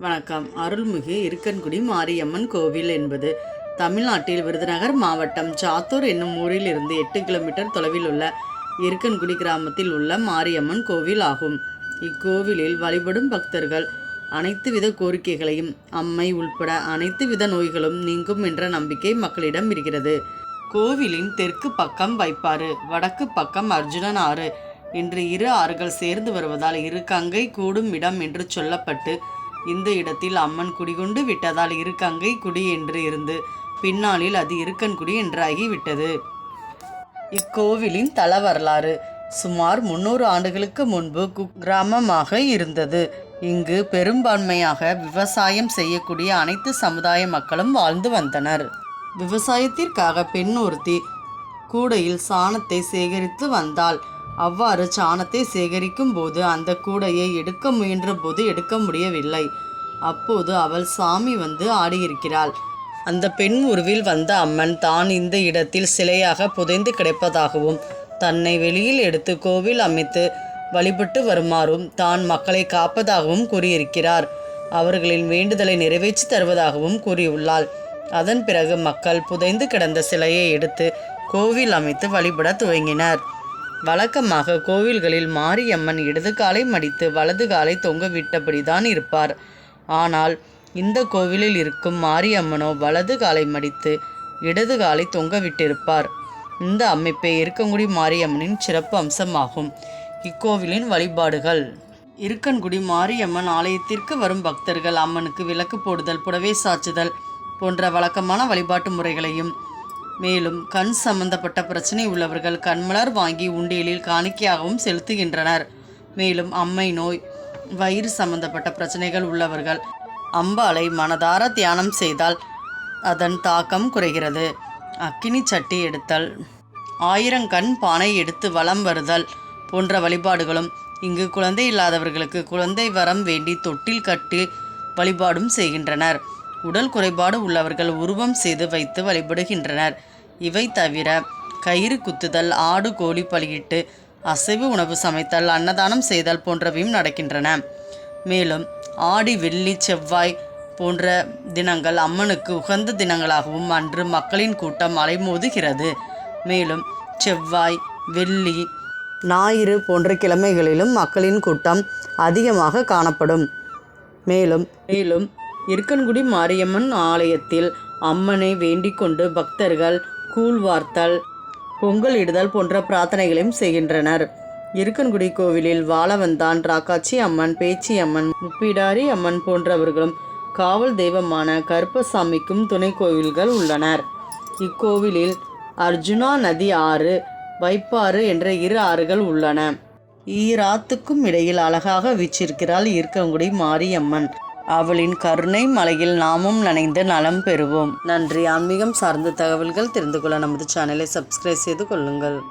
வணக்கம். அருள்மிகு இருக்கன்குடி மாரியம்மன் கோவில் என்பது தமிழ்நாட்டில் விருதுநகர் மாவட்டம் சாத்தூர் என்னும் ஊரில் இருந்து எட்டு கிலோமீட்டர் தொலைவில் உள்ள இருக்கன்குடி கிராமத்தில் உள்ள மாரியம்மன் கோவில் ஆகும். இக்கோவிலில் வழிபடும் பக்தர்கள் அனைத்து வித கோரிக்கைகளையும் அம்மை உள்பட அனைத்து வித நோய்களும் நீங்கும் என்ற நம்பிக்கை மக்களிடம் இருக்கிறது. கோவிலின் தெற்கு பக்கம் வைப்பாறு வடக்கு பக்கம் அர்ஜுனன் ஆறு. என்று இரு ஆறுகள் சேர்ந்து வருவதால் இரு கங்கை கூடும் இடம் என்று சொல்லப்பட்டு இந்த இடத்தில் அம்மன் குடிகொண்டு விட்டதால் இரு கங்கை குடி என்று இருந்து பின்னாளில் அது இருக்கன்குடி என்றாகிவிட்டது இக்கோவிலின் தல வரலாறு சுமார் முன்னூறு ஆண்டுகளுக்கு முன்பு குக்கிராமமாக இருந்தது. இங்கு பெரும்பான்மையாக விவசாயம் செய்யக்கூடிய அனைத்து சமுதாய மக்களும் வாழ்ந்து வந்தனர். விவசாயத்திற்காக பெண் ஒருத்தி கூடையில் சாணத்தை சேகரித்து வந்தாள். அவ்வாறு சாணத்தை சேகரிக்கும் போது அந்த கூடையை எடுக்க முயன்ற போது எடுக்க முடியவில்லை. அப்போது அவள் சாமி வந்து ஆடியிருக்கிறாள். அந்த பெண் உருவில் வந்த அம்மன் தான் இந்த இடத்தில் சிலையாக புதைந்து கிடப்பதாகவும் தன்னை வெளியில் எடுத்து கோவில் அமைத்து வழிபட்டு வருமாறும் தான் மக்களை காப்பதாகவும் கூறியிருக்கிறார். அவர்களின் வேண்டுதலை நிறைவேற்றி தருவதாகவும் கூறியுள்ளாள். அதன் பிறகு மக்கள் புதைந்து கிடந்த சிலையை எடுத்து கோவில் அமைத்து வழிபட துவங்கினர். வழக்கமாக கோவில்களில் மாரியம்மன் இடது காலை மடித்து வலது காலை தொங்க விட்டபடிதான் இருப்பார். ஆனால் இந்த கோவிலில் இருக்கும் மாரியம்மனோ வலது காலை மடித்து இடது காலை தொங்க விட்டிருப்பார். இந்த அமைப்பே இருக்கங்குடி மாரியம்மனின் சிறப்பு அம்சமாகும். இக்கோவிலின் வழிபாடுகள். இருக்கன்குடி மாரியம்மன் ஆலயத்திற்கு வரும் பக்தர்கள் அம்மனுக்கு விளக்கு போடுதல் புடவை சாச்சுதல் போன்ற வழக்கமான வழிபாட்டு முறைகளையும் மேலும் கண் சம்பந்தப்பட்ட பிரச்சனை உள்ளவர்கள் கண்மலர் வாங்கி உண்டியலில் காணிக்கையாகவும் செலுத்துகின்றனர். மேலும் அம்மை நோய் வயிறு சம்பந்தப்பட்ட பிரச்சனைகள் உள்ளவர்கள் அம்பாளை மனதார தியானம் செய்தால் அதன் தாக்கம் குறைகிறது. அக்கினி சட்டி எடுத்தல் ஆயிரங்கண் பானை எடுத்து வலம் வருதல் போன்ற வழிபாடுகளும் இங்கு குழந்தை இல்லாதவர்களுக்கு குழந்தை வரம் வேண்டி தொட்டில் கட்டி வழிபாடும் செய்கின்றனர். உடல் குறைபாடு உள்ளவர்கள் உருவம் செய்து வைத்து வழிபடுகின்றனர். இவை தவிர கயிறு குத்துதல் ஆடு கோழி பலியிட்டு அசைவு உணவு சமைத்தல் அன்னதானம் செய்தல் போன்றவையும் நடக்கின்றன. மேலும் ஆடி வெள்ளி செவ்வாய் போன்ற தினங்கள் அம்மனுக்கு உகந்த தினங்களாகவும் அன்று மக்களின் கூட்டம் அலைமோதுகிறது. மேலும் செவ்வாய் வெள்ளி ஞாயிறு போன்ற கிழமைகளிலும் மக்களின் கூட்டம் அதிகமாக காணப்படும். மேலும் மேலும் இருக்கன்குடி மாரியம்மன் ஆலயத்தில் அம்மனை வேண்டிக் கொண்டு பக்தர்கள் கூழ் வார்த்தல் பொங்கல் இடுதல் போன்ற பிரார்த்தனைகளையும் செய்கின்றனர். இருக்கன்குடி கோவிலில் வாழவந்தான் ராக்காச்சி அம்மன் பேச்சி அம்மன் முப்பிடாரி அம்மன் போன்றவர்களும் காவல் தெய்வமான கருப்பசாமிக்கும் துணை கோவில்கள் உள்ளனர். இக்கோவிலில் அர்ஜுனா நதி ஆறு வைப்பாறு என்ற இரு ஆறுகள் உள்ளன. ஈராத்துக்கும் இடையில் அழகாக வீச்சிருக்கிறாள் இருக்கங்குடி மாரியம்மன். அவளின் கருணை மலையில் நாமும் நனைந்து நலம் பெறுவோம். நன்றி. ஆன்மீகம் சார்ந்த தகவல்கள் தெரிந்து கொள்ள நமது சேனலை சப்ஸ்கிரைப் செய்து கொள்ளுங்கள்.